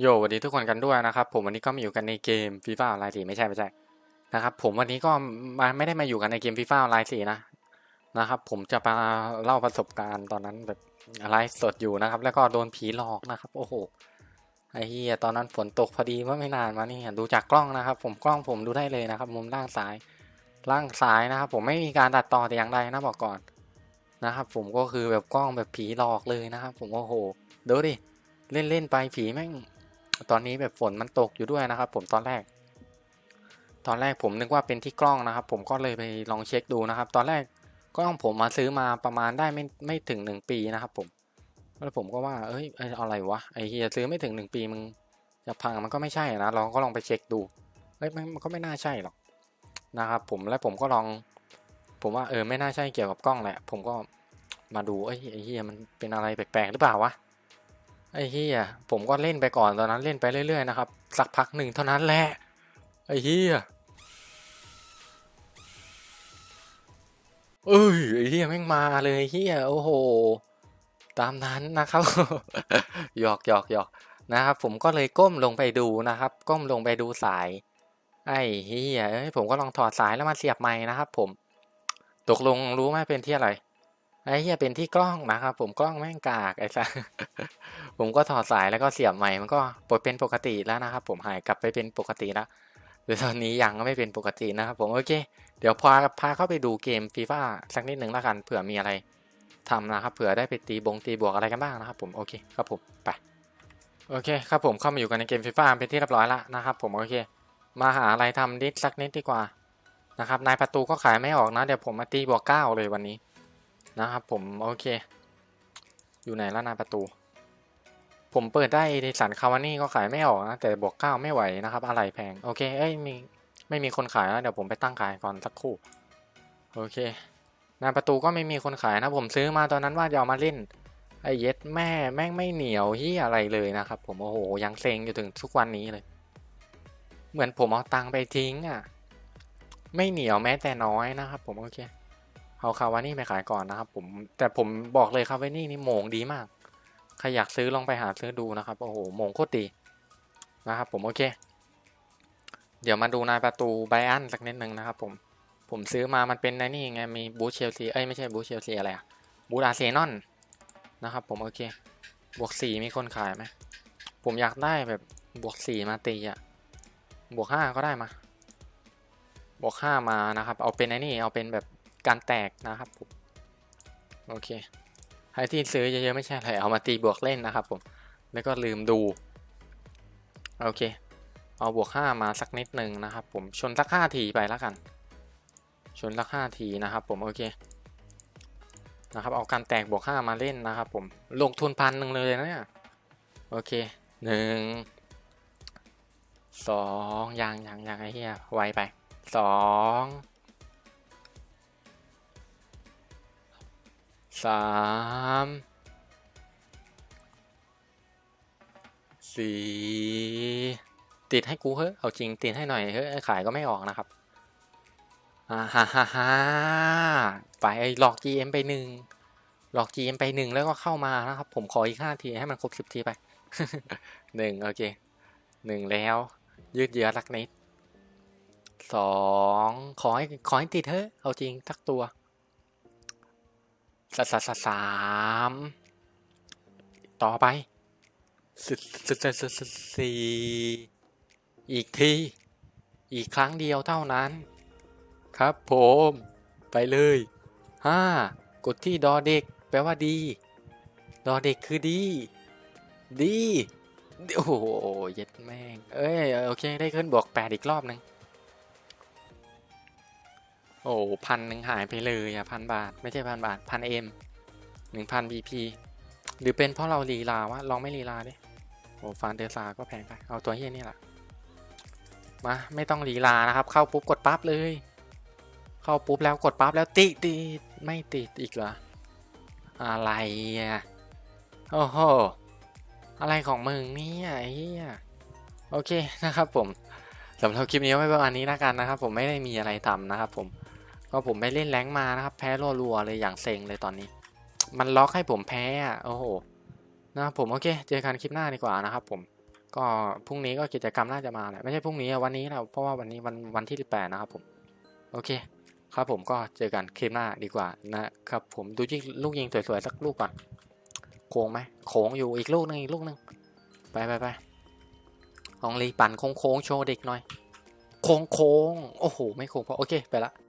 โยสวัสดีทุกคนกันด้วยนะครับ ผมวันนี้ก็มาอยู่กันในเกมฟีฟ่าออนไลน์สี่ไม่ใช่ไม่ใช่นะครับ ผมวันนี้ก็มาไม่ได้มาอยู่กันในเกมฟีฟ่าออนไลน์สี่นะนะครับ ผมจะมาเล่าประสบการณ์ตอนนั้นแบบไลฟ์สดอยู่นะครับ แล้วก็โดนผีหลอกนะครับ โอ้โหไอ้เหี้ยตอนนั้นฝนตกพอดีเมื่อไม่นานมานี่ดูจากกล้องนะครับ ผมกล้องผมดูได้เลยนะครับ มุมด้านซ้ายล่างซ้ายนะครับ ผมไม่มีการตัดต่อแต่อย่างใดนะบอกก่อนนะครับ ผมก็คือแบบกล้องแบบผีหลอกเลยนะครับ ผมโอ้โหดูดิเล่นเล่นๆไปผีแม่ง ตอนนี้แบบฝนมันตกอยู่ด้วยนะครับ ผมตอนแรก ตอนแรกผมนึกว่าเป็นที่กล้องนะครับ ผมก็เลยไปลองเช็คดูนะครับ ตอนแรกกล้องผมมาซื้อมาประมาณได้ไม่ไม่ถึงหนึ่งปีนะครับ ผมแล้วผมก็ว่าเอ้ยเอะไรวะไอเฮียซื้อไม่ถึงหนึ่งปีมึงจะพังมันก็ไม่ใช่นะเราก็ลองไปเช็คดูเอ้ยมันมันก็ไม่น่าใช่หรอกนะครับผมแล้วผมก็ลอง ผมว่าเออไม่น่าใช่เกี่ยวกับกล้องแหละ ผมก็มาดูเอ้ยไอเฮียมันเป็นอะไรแปลกๆหรือเปล่าวะ ไอ้เฮียผมก็เล่นไปก่อนตอนนั้นเล่นไปเรื่อยๆนะครับ สักพักหนึ่งเท่านั้นแหละ ไอ้เฮียเอ้ยไอ้เฮียแม่งมาเลยเฮียโอ้โห ตามนั้นนะครับหยอกหยอกหยอกนะครับ ผมก็เลยก้มลงไปดูนะครับ ก้มลงไปดูสาย ไอ้เฮียผมก็ลองถอดสายแล้วมาเสียบไม้นะครับ ผม ตกลงรู้ไหมเป็นที่อะไร ไอ้เฮียเป็นที่กล้องนะครับ ผมกล้องแม่งกากไอ้สัสผมก็ถอดสายแล้วก็เสียบใหม่มันก็ปดเป็นปกติแล้วนะครับ ผมหายกลับไปเป็นปกติแล้วแต่ตอนนี้ยังไม่เป็นปกตินะครับ ผมโอเค เดี๋ยวพาพาเข้าไปดูเกมฟีฟ่าสักนิดหนึ่งแล้วกันเผื่อมีอะไรทำนะครับเผื่อได้ไปตีบงตีบวกอะไรกันบ้างนะครับ ผมโอเคครับผมไปโอเคครับผมเข้ามาอยู่กันในเกมฟีฟ่าเป็นที่เรียบร้อยแล้วนะครับ ผมโอเค มาหาอะไรทำดิสสักนิดดีกว่านะครับนายประตูก็ขายไม่ออกนะเดี๋ยวผมมาตีบวกเก้าเลยวันนี้ นะครับผมโอเค อยู่ไหนล้วนาประตู ผมเปิดได้ในสันคาวานี่ก็ขายไม่ออกนะแต่บวกเก้าไม่ไหวนะครับ อะไรแพง โอเคเอ้ยมีไม่มีคนขายนะเดี๋ยวผมไปตั้งขายก่อนสักครู่ โอเคหน้าประตูก็ไม่มีคนขายนะ ผมซื้อมาตอนนั้นว่าจะเอามาเล่นไอ้เย็ดแม่แม่งไม่เหนียวที่อะไรเลยนะครับ ผมโอ้โหยังเซ็งอยู่ถึงทุกวันนี้เลย เหมือนผมเอาตังไปทิ้งอะ ไม่เหนียวแม้แต่น้อยนะครับ ผมโอเค เอาคาวานี่ไปขายก่อนนะครับ ผมแต่ผมบอกเลยคาวานี่นี่โมงดีมาก ใครอยากซื้อลองไปหาซื้อดูนะครับโอ้โหโมงโคตรดีนะครับ ผมโอเค เดี๋ยวมาดูนายประตูไบอันสักนิดหนึ่งนะครับ ผมผมซื้อมามันเป็นในนี่ไงมีบูธเชลซีเอ้ยไม่ใช่บูธเชลซีอะไรอะบูอาเซนอลนะครับ ผมโอเค บวกสี่มีคนขายไหมผมอยากได้แบบบวกสี่มาตีอะบวกห้าก็ได้มาบวกห้ามานะครับ เอาเป็นไอ้นี่เอาเป็นแบบ การแตกนะครับผมโอเคใครที่ซื้อเยอะๆไม่ใช่อะไรเอามาตีบวกเล่นนะครับผมแล้วก็ลืมดูโอเค เอาบวกห้ามาสักนิดหนึ่งนะครับ ผมชนสักห้าทีไปแล้วกัน ชนสักห้าทีนะครับ ผมโอเคนะครับเอาการแตกบวกห้ามาเล่นนะครับ ผมลงทุนพันหนึ่งเลยนะเนี่ยโอเคหนึ่งสองยังยังยังไอ้เหี้ยไวไปสอง สามสี่ติดให้กูเฮ้ยเอาจริงติดให้หน่อยเฮ้ยขายก็ไม่ออกนะครับอ่าฮ่าฮ่าฮ่าไปหลอก GM ไปหนึ่งหลอก GM ไปหนึ่งแล้วก็เข้ามานะครับ ผมขออีกห้าทีให้มันครบสิบทีไปหนึ่งโอเคหนึ่งแล้ว ยืดเยื้อสักนิดสองขอให้ขอให้ติดเถอะเอาจริงทักตัว สสสสามต่อไปสิสิสิสิสิสี่อีกที อีกครั้งเดียวเท่านั้น ครับผม ไปเลยห้ากดที่ดอเด็ก แปลว่าดี ดอเด็กคือดี ดี โอ้โหเย็ดแม่ง เอ้ย โอเค ได้ขึ้นบวกแปดอีกรอบนึง โอ้พันหนึ่งหายไปเลยอะพันบาท ไม่ใช่พันบาทพันเอ็มหนึ่งพันบีพีหรือเป็นเพราะเราลีลาวะลองไม่ลีลาดิโอ้ฟานเดอร์ซาก็แพงไป เอาตัวเฮียนี่แหละมาไม่ต้องลีลานะครับ เข้าปุ๊บกดปั๊บเลย เข้าปุ๊บแล้วกดปั๊บแล้วติดติดไม่ติดอีกเหรออะไรอะโอ้โหอะไรของมึงเนี่ยไอ้เหี้ยโอเคนะครับผมสำหรับคลิปนี้ไว้ประมาณนี้แล้วกันนะครับ ผมไม่ได้มีอะไรทำนะครับผม ก็ผมไปเล่นแรงมานะครับ แพ้รัวๆเลยอย่างเซ็งเลยตอนนี้ มันล็อกให้ผมแพ้อะโอ้โหนะครับผมโอเค เจอกันคลิปหน้าดีกว่านะครับ ผมก็พรุ่งนี้ก็กิจกรรมน่าจะมาแหละไม่ใช่พรุ่งนี้วันนี้แหละเพราะว่าวันนี้วันวันที่18นะครับผมโอเค ครับผมก็เจอกันคลิปหน้าดีกว่านะครับผมดูยิงลูกยิงสวยๆสักลูกก่อนโค้งไหมโค้งอยู่อีกลูกหนึงอีกลูกหนึงไปไปไปลองรีปั่นโค้งโค้งโชว์เด็กหน่อย โค้งโค้งโอ้โหไม่โค้งพอโอเคไปละ